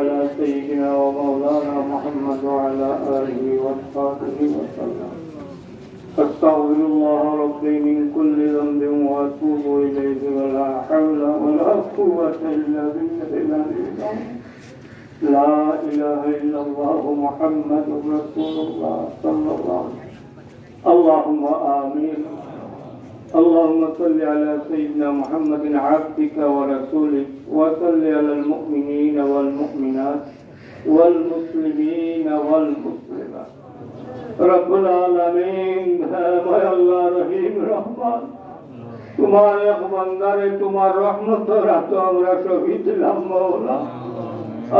على سيدنا ومولانا محمد وعلى آله وصحبه وسلم. أستغفر الله ربي من كل ذنب وأتوب إليه ولا حول ولا قوة إلا بالله لا إله إلا الله محمد رسول الله. اللهم صل على سيدنا محمد عبدك ورسولك وصل على المؤمنين والمؤمنات والمسلمين والمسلمات رب العالمين يا الله رحيم رحمان তোমার এক বান্দারে তোমার রহমত রাত আমরা শহীদ মৌলা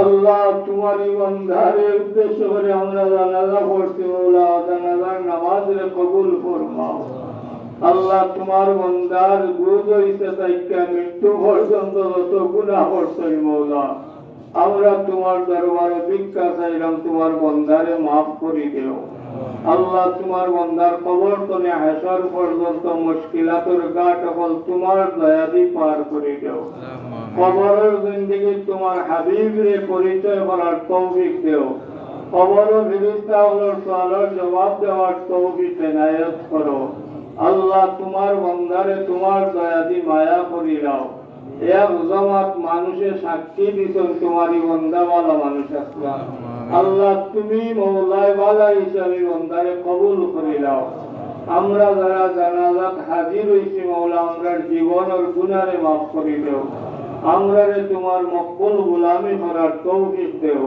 আল্লাহ তোমার এই বান্দারে উদ্দেশ্য করে আমরা জানাজা পড়ছি মৌলা জানাজার নামাজ কবুল ফরমাও আল্লাহ তোমার বন্দার গুরুদ হইতে তাইকা মৃত্যু পর্যন্ত যত গুণা করছই মৌলা। আমরা তোমার দরবারে ভিক্ষা চাইলাম, তোমার বন্দারে মাফ করি দেও। আল্লাহ তোমার বন্দার কবর তনে হাসর পর্যন্ত মুশকিলাতর গাট হল তোমার দয়াদি পার করে দেও। কবরের জিন্দগি তোমার হাবিব রে পরিচয় করার তৌফিক দেও। কবর ফিরিস্তা হলোর সওয়ালের জবাব দেওয়ার তৌফিক এনায়েত করো। আল্লাহ তোমার বন্দারে তোমার দয়াদি মায়া করি দাও। এক মানুষের সাক্ষী দিছেন তোমারই বন্দা ভালো মানুষ। আল্লাহ তুমি মৌলায় বালা হিসাবে বন্দারে কবুল করে দাও। আমরা যারা জানাজাত হাজির হইছি মৌলা আমরা জীবনের গুনারে মাফ করে দেও। আমরা রে তোমার মকবুল গোলামি করার তৌফিক দেও।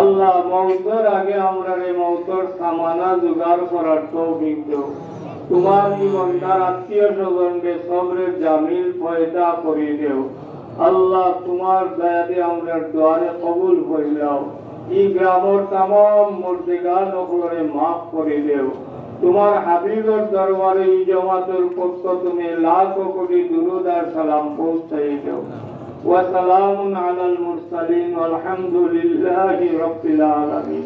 আল্লাহ মৌতের আগে আমরা রে মৌতর সামানা জোগাড় করার তৌফিক দেও। তোমার জীবনটার আত্মীয় স্বজনকে সবরে জামিল পয়দা করে দেও আল্লাহ তোমার দয়াতে আমরা দ্বারে কবুল করিলাও এই গ্রামের তাম মর্দিগান করে মাফ করে দেও তোমার হাবিবের দরবারে এই জমাতের পক্ষ তুমি লাখ কোটি দুরুদ আর সালাম পৌঁছাই দেও وسلام على المرسلين والحمد لله رب العالمين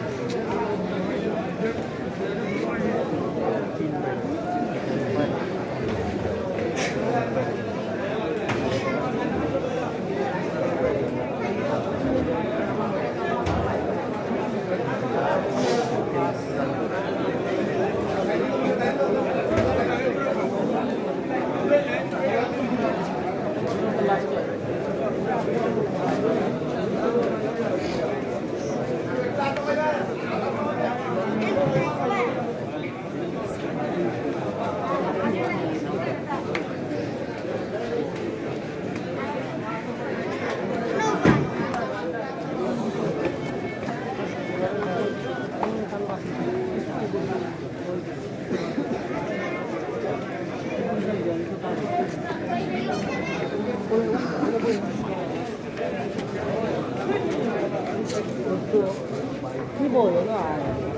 그거. 연어